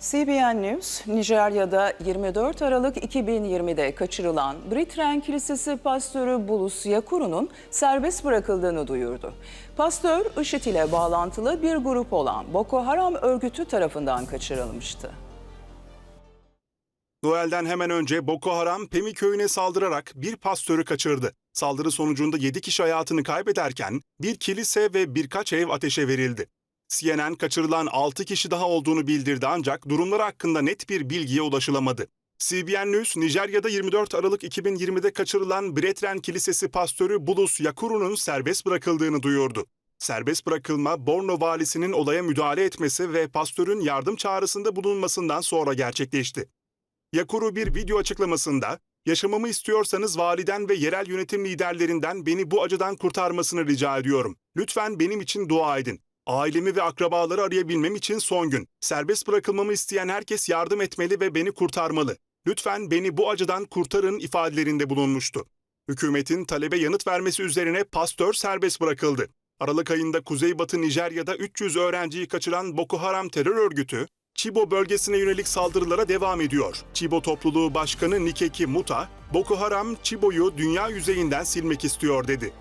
CBN News, Nijerya'da 24 Aralık 2020'de kaçırılan Britren Kilisesi pastörü Bulus Yakuru'nun serbest bırakıldığını duyurdu. Pastör, IŞİD ile bağlantılı bir grup olan Boko Haram örgütü tarafından kaçırılmıştı. Noel'den hemen önce Boko Haram Pemi köyüne saldırarak bir pastörü kaçırdı. Saldırı sonucunda 7 kişi hayatını kaybederken bir kilise ve birkaç ev ateşe verildi. CNN kaçırılan 6 kişi daha olduğunu bildirdi ancak durumları hakkında net bir bilgiye ulaşılamadı. CBN News, Nijerya'da 24 Aralık 2020'de kaçırılan Brethren Kilisesi pastörü Bulus Yakuru'nun serbest bırakıldığını duyurdu. Serbest bırakılma, Borno valisinin olaya müdahale etmesi ve pastörün yardım çağrısında bulunmasından sonra gerçekleşti. Yakuru bir video açıklamasında, yaşamamı istiyorsanız validen ve yerel yönetim liderlerinden beni bu acıdan kurtarmasını rica ediyorum. Lütfen benim için dua edin. Ailemi ve akrabaları arayabilmem için son gün. Serbest bırakılmamı isteyen herkes yardım etmeli ve beni kurtarmalı. Lütfen beni bu acıdan kurtarın ifadelerinde bulunmuştu. Hükümetin talebe yanıt vermesi üzerine pastör serbest bırakıldı. Aralık ayında Kuzeybatı Nijerya'da 300 öğrenciyi kaçıran Boko Haram terör örgütü, Chibo bölgesine yönelik saldırılara devam ediyor. Chibo topluluğu başkanı Nikeki Muta, Boko Haram Chibo'yu dünya yüzeyinden silmek istiyor dedi.